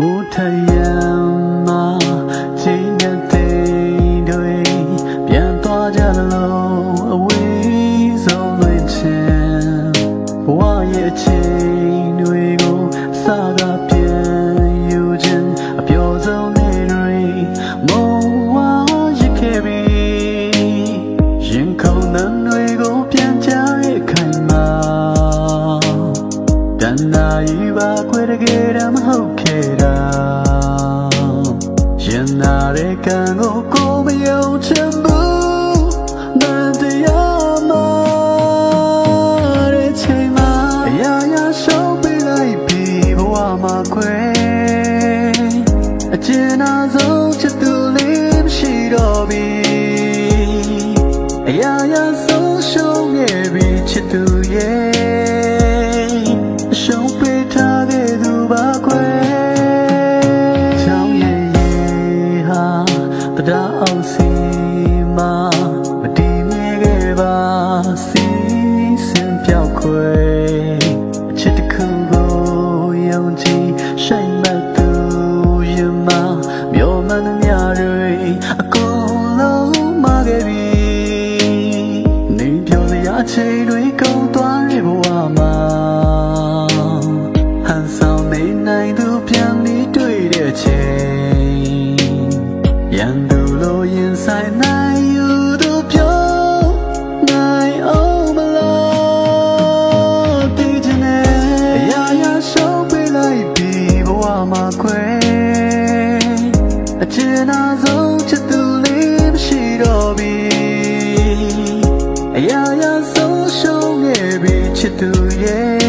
မိုးထရံမှာချိန်နဲ့သိမ်းတွေပြန်သွားကြလို့အဝေးဆုံးလွင်ချင်ဘဝရဲ့အချိန် န်နာယူပါခွဲတကယ်တမ်းမဟုတ်ခဲ့တာရင်နာတဲ့ကံကိုကိုမယုံချင်ဘူးနန္တရားမတဲ့ချိန်မှာအရာရာရှုံးပေးလိုက်ပြီဘဝမှာခွဲအကျဉ်းနာဆုံးချစ်သူလေးမရှိတော့ပြီအရာရာဆုံး ပါခွဲချောင်းရဲ့ရေဟာတရားအောင်စီမှာမတည်မြဲခဲ့ပါစီစင်ပြောက်ခွဲအချစ်တစ်ခုကိုယုံကြည်ရှိန်မသူရမမျောမှန်သမျှတွေအကုန်လုံးမခဲ့ပြီနေပြောစရာအချိန်တွေ န်သူလိုရင်ဆိုင်နိုင်ယူသူပြောနိုင်အောင်မလားတည်ခြင်းနဲ့အရာရာရှုံးပေးလိုက်ပြီးဘဝမှာခွဲအချင်နာဆုံးချစ်သူလေးမရှိတော့ဘူးအရာရာဆုံးရှုံးခဲ့ပြီးချစ်သူရဲ့